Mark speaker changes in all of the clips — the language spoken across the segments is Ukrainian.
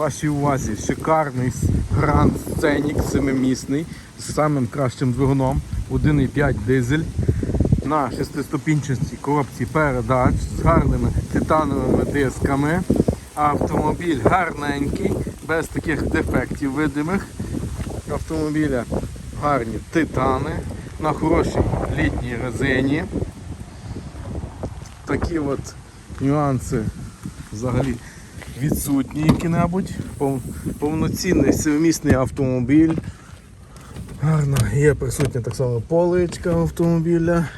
Speaker 1: Вашій увазі шикарний Grand Scenic семимісний з самим кращим двигуном 1,5 дизель на шестиступінчастій коробці передач з гарними титановими дисками. Автомобіль гарненький, без таких дефектів видимих. Автомобіля гарні титани на хорошій літній резині. Такі от нюанси взагалі відсутні які-небудь. Пов- Повноцінний семимісний автомобіль. Гарно, є присутня так само поличка автомобіля.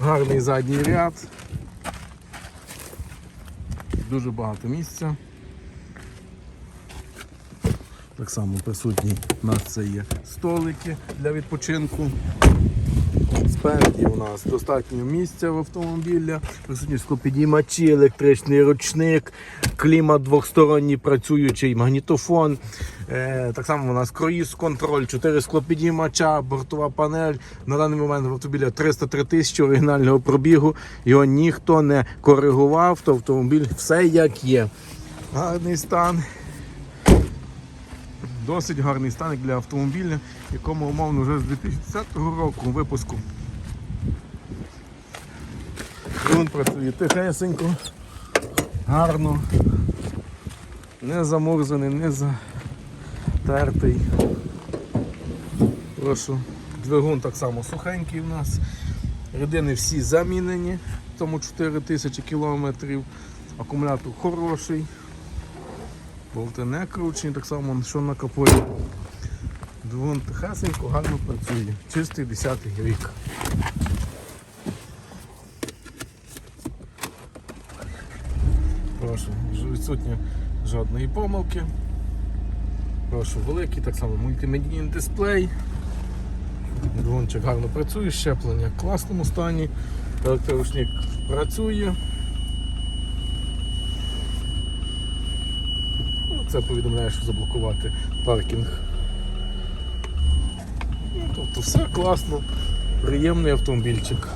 Speaker 1: Гарний задній ряд. Дуже багато місця. Так само присутні у нас це є столики для відпочинку. Спереді у нас достатньо місця в автомобілі, присутні склопідіймачі, електричний ручник, клімат двохсторонній працюючий, магнітофон. Е, так само у нас круїз контроль, 4 склопідіймача, бортова панель. На даний момент в автомобіля 303 тисячі оригінального пробігу. Його ніхто не коригував, то автомобіль все як є. Гарний стан. Досить гарний стан для автомобіля, якому умовно вже з 2010 року випуску. Він працює тихесенько, гарно, не замурзаний, не затертий. Прошу. Двигун так само сухенький у нас. Рідини всі замінені, тому 4000 кілометрів. Акумулятор хороший. Болти не кручені, так само, що на капоті. Двигун тихесенько, гарно працює. Чистий 10-й рік. Прошу, відсутня жодної помилки. Прошу, великий, так само мультимедійний дисплей. Двигунчик гарно працює, щеплення в класному стані. Електроручник працює. Ну, Це повідомляє, що заблокувати паркінг. Ну, Тобто все класно, приємний автомобільчик.